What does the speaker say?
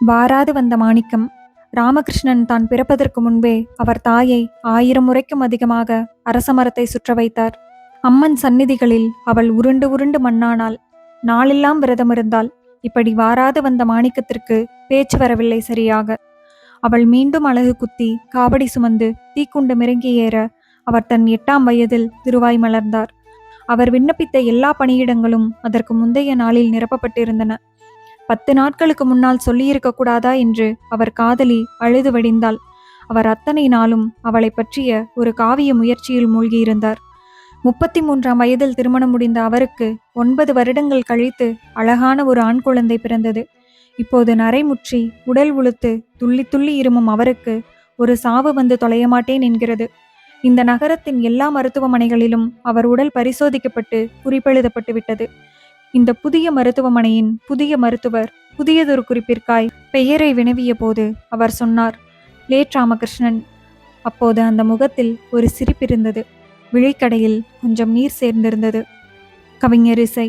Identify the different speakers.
Speaker 1: வாராது வந்த மாணிக்கம். ராமகிருஷ்ணன் தான் பிறப்பதற்கு முன்பே அவர் தாயை ஆயிரம் முறைக்கும் அதிகமாக அரச மரத்தை சுற்ற வைத்தார். அம்மன் சந்நிதிகளில் அவள் உருண்டு உருண்டு மண்ணானாள் நாளெல்லாம் விரதம் இருந்தால் இப்படி வாராது வந்த மாணிக்கத்திற்கு பேச்சு வரவில்லை சரியாக. அவள் மீண்டும் அழகு குத்தி காவடி சுமந்து தீக்குண்டு மிரங்கி ஏற அவர் தன் எட்டாம் வயதில் திருவாய் மலர்ந்தார். அவர் விண்ணப்பித்த எல்லா பணியிடங்களும் அதற்கு முந்தைய நாளில் நிரப்பப்பட்டிருந்தன. பத்து நாட்களுக்கு முன்னால் சொல்லியிருக்க கூடாதா என்று அவர் காதலி அழுது வடிந்தாள். அவர் அத்தனை நாளும் அவளை பற்றிய ஒரு காவிய முயற்சியில் மூழ்கியிருந்தார். முப்பத்தி மூன்றாம் வயதில் திருமணம் முடிந்த அவருக்கு ஒன்பது வருடங்கள் கழித்து அழகான ஒரு ஆண் குழந்தை பிறந்தது. இப்போது நரைமுற்றி உடல் உளுத்து துள்ளி துள்ளி இருமும் அவருக்கு ஒரு சாவு வந்து தொலைய மாட்டேன் என்கிறது. இந்த நகரத்தின் எல்லா மருத்துவமனைகளிலும் அவர் உடல் பரிசோதிக்கப்பட்டு குறிப்பெழுதப்பட்டு விட்டது. இந்த புதிய மருத்துவமனையின் புதிய மருத்துவர் புதியதொரு குறிப்பிற்காய் பெயரை வினவிய போது அவர் சொன்னார் லேட் ராமகிருஷ்ணன் அப்போது அந்த முகத்தில் ஒரு சிரிப்பிருந்தது விழிக்கடையில் கொஞ்சம் நீர் சேர்ந்திருந்தது. கவிஞர் இசை